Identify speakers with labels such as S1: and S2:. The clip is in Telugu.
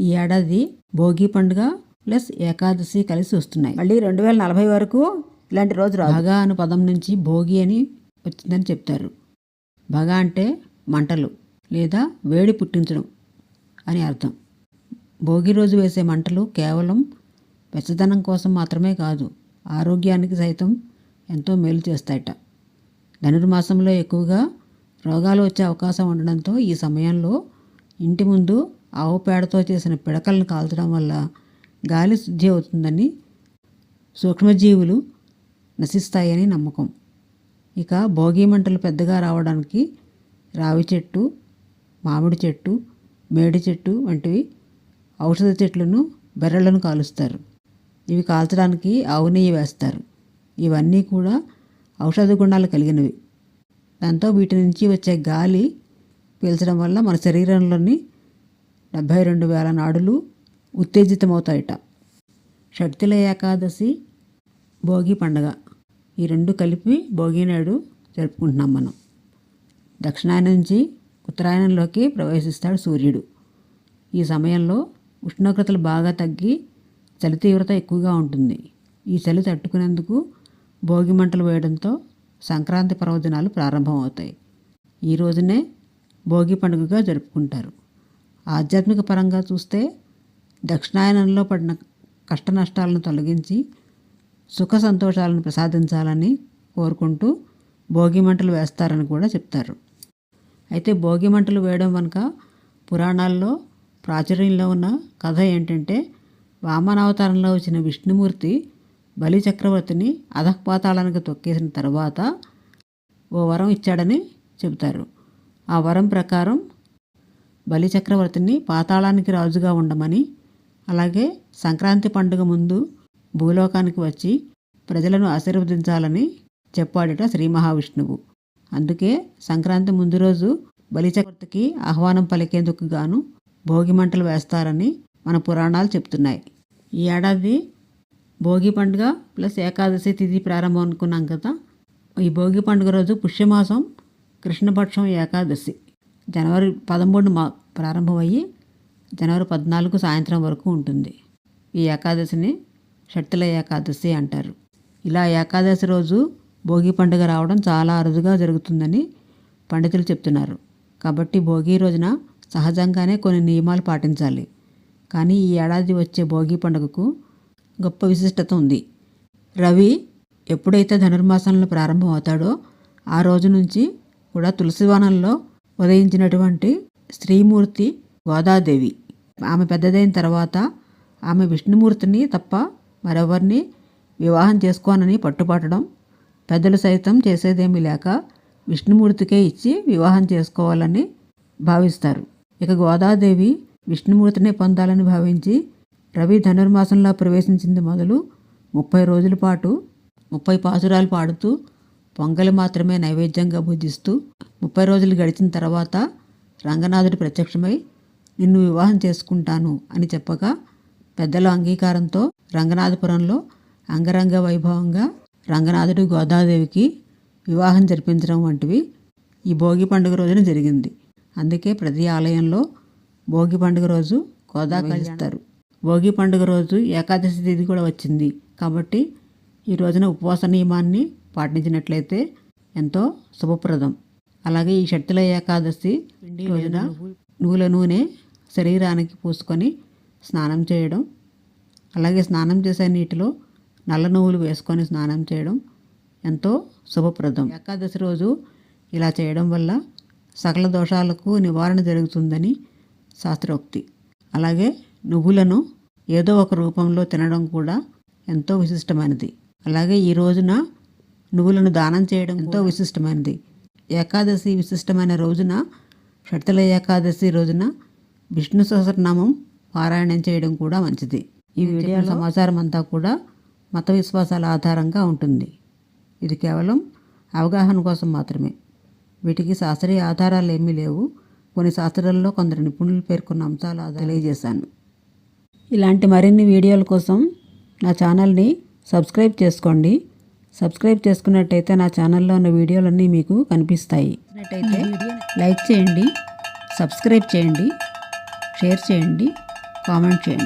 S1: ఈ ఏడాది భోగి పండుగ ప్లస్ ఏకాదశి కలిసి వస్తున్నాయి. మళ్ళీ రెండు వేల నలభై వరకు ఇలాంటి రోజు భగ అను పదం నుంచి భోగి అని వచ్చిందని చెప్తారు. భగ అంటే మంటలు లేదా వేడి పుట్టించడం అని అర్థం. భోగి రోజు వేసే మంటలు కేవలం వెచ్చదనం కోసం మాత్రమే కాదు ఆరోగ్యానికి సైతం ఎంతో మేలు చేస్తాయట. ధనుర్మాసంలో ఎక్కువగా రోగాలు వచ్చే అవకాశం ఉండడంతో ఈ సమయంలో ఇంటి ముందు ఆవు పేడతో చేసిన పిడకలను కాల్చడం వల్ల గాలి శుద్ధి అవుతుందని సూక్ష్మజీవులు నశిస్తాయని నమ్మకం. ఇక భోగి మంటలు పెద్దగా రావడానికి రావి చెట్టు మామిడి చెట్టు మేడి చెట్టు వంటివి ఔషధ చెట్లను బెర్రలను కాలుస్తారు. ఇవి కాల్చడానికి ఆవు నెయ్యి వేస్తారు. ఇవన్నీ కూడా ఔషధ గుణాలు కలిగినవి. దాంతో వీటి నుంచి వచ్చే గాలి పీల్చడం వల్ల మన శరీరంలోని డెబ్భై రెండు వేల నాడులు ఉత్తేజితమవుతాయట. షట్తిల ఏకాదశి భోగి పండగ. ఈ రెండు కలిపి భోగి నాడు జరుపుకుంటున్నాం మనం. దక్షిణాయనం నుంచి ఉత్తరాయణంలోకి ప్రవేశిస్తాడు సూర్యుడు. ఈ సమయంలో ఉష్ణోగ్రతలు బాగా తగ్గి చలి తీవ్రత ఎక్కువగా ఉంటుంది. ఈ చలి తట్టుకునేందుకు భోగి మంటలు వేయడంతో సంక్రాంతి పర్వదినాలు ప్రారంభమవుతాయి. ఈ రోజునే భోగి పండుగగా జరుపుకుంటారు. ఆధ్యాత్మిక పరంగా చూస్తే దక్షిణాయనంలో పడిన కష్ట నష్టాలను తొలగించి సుఖ సంతోషాలను ప్రసాదించాలని కోరుకుంటూ భోగి మంటలు వేస్తారని కూడా చెప్తారు. అయితే భోగి మంటలు వేయడం వెనుక పురాణాల్లో ప్రాచుర్యంలో ఉన్న కథ ఏంటంటే వామనావతారంలో వచ్చిన విష్ణుమూర్తి బలి చక్రవర్తిని అధఃపాతాళానికి తొక్కేసిన తర్వాత ఓ వరం ఇచ్చాడని చెబుతారు. ఆ వరం ప్రకారం బలిచక్రవర్తిని పాతాళానికి రాజుగా ఉండమని అలాగే సంక్రాంతి పండుగ ముందు భూలోకానికి వచ్చి ప్రజలను ఆశీర్వదించాలని చెప్పాడట శ్రీ మహావిష్ణువు. అందుకే సంక్రాంతి ముందు రోజు బలిచక్రవర్తికి ఆహ్వానం పలికేందుకు గాను భోగి మంటలు వేస్తారని మన పురాణాలు చెప్తున్నాయి. ఈ ఏడాది భోగి పండుగ ప్లస్ ఏకాదశి తిథి ప్రారంభం అనుకున్నాం కదా ఈ భోగి పండుగ రోజు పుష్యమాసం కృష్ణపక్షం ఏకాదశి. జనవరి పదమూడు మా ప్రారంభమయ్యి జనవరి పద్నాలుగు సాయంత్రం వరకు ఉంటుంది. ఈ ఏకాదశిని షట్టిల ఏకాదశి అంటారు. ఇలా ఏకాదశి రోజు భోగి పండుగ రావడం చాలా అరుదుగా జరుగుతుందని పండితులు చెప్తున్నారు. కాబట్టి భోగి రోజున సహజంగానే కొన్ని నియమాలు పాటించాలి. కానీ ఈ ఏడాది వచ్చే భోగి పండుగకు గొప్ప విశిష్టత ఉంది. రవి ఎప్పుడైతే ధనుర్మాసంలో ప్రారంభం అవుతాడో ఆ రోజు నుంచి కూడా తులసివనంలో ఉదయించినటువంటి స్త్రీమూర్తి గోదాదేవి. ఆమె పెద్దదైన తర్వాత ఆమె విష్ణుమూర్తిని తప్ప మరెవరిని వివాహం చేసుకోనని పట్టుపట్టడం పెద్దలు సైతం చేసేదేమీ లేక విష్ణుమూర్తికే ఇచ్చి వివాహం చేసుకోవాలని భావిస్తారు. ఇక గోదాదేవి విష్ణుమూర్తినే పొందాలని భావించి రవి ధనుర్మాసంలో ప్రవేశించింది మొదలు ముప్పై రోజుల పాటు ముప్పై పాసురాలు పాడుతూ పొంగలి మాత్రమే నైవేద్యంగా భుజిస్తూ ముప్పై రోజులు గడిచిన తర్వాత రంగనాథుడు ప్రత్యక్షమై నిన్ను వివాహం చేసుకుంటాను అని చెప్పగా పెద్దల అంగీకారంతో రంగనాథపురంలో అంగరంగ వైభవంగా రంగనాథుడు గోదాదేవికి వివాహం జరిపించడం వంటివి ఈ భోగి పండుగ రోజున జరిగింది. అందుకే ప్రతి ఆలయంలో భోగి పండుగ రోజు గోదా కలుస్తారు భోగి పండుగ రోజు ఏకాదశి తిథి కూడా వచ్చింది. కాబట్టి ఈ రోజున ఉపవాస నియమాన్ని పాటించినట్లయితే ఎంతో శుభప్రదం. అలాగే ఈ షట్టిల ఏకాదశి రోజున నువ్వుల నూనె శరీరానికి పూసుకొని స్నానం చేయడం అలాగే స్నానం చేసే నీటిలో నల్ల నువ్వులు వేసుకొని స్నానం చేయడం ఎంతో శుభప్రదం. ఏకాదశి రోజు ఇలా చేయడం వల్ల సకల దోషాలకు నివారణ జరుగుతుందని శాస్త్రోక్తి. అలాగే నువ్వులను ఏదో ఒక రూపంలో తినడం కూడా ఎంతో విశిష్టమైనది. అలాగే ఈ రోజున నువ్వులను దానం చేయడం ఎంతో విశిష్టమైనది. ఏకాదశి విశిష్టమైన రోజున షట్తుల ఏకాదశి రోజున విష్ణు సహస్రనామం పారాయణం చేయడం కూడా మంచిది. ఈ వీడియో సమాచారం అంతా కూడా మత విశ్వాసాల ఆధారంగా ఉంటుంది. ఇది కేవలం అవగాహన కోసం మాత్రమే. వీటికి శాస్త్రీయ ఆధారాలు ఏమీ లేవు. కొన్ని శాస్త్రాల్లో కొందరు నిపుణులు పేర్కొన్న అంశాలు తెలియజేశాను. ఇలాంటి మరిన్ని వీడియోల కోసం నా ఛానల్ని సబ్స్క్రైబ్ చేసుకోండి. సబ్స్క్రైబ్ చేసుకున్నట్టయితే నా ఛానల్లో ఉన్న వీడియోలన్నీ మీకు కనిపిస్తాయి. అయితే లైక్ చేయండి సబ్స్క్రైబ్ చేయండి షేర్ చేయండి కామెంట్ చేయండి.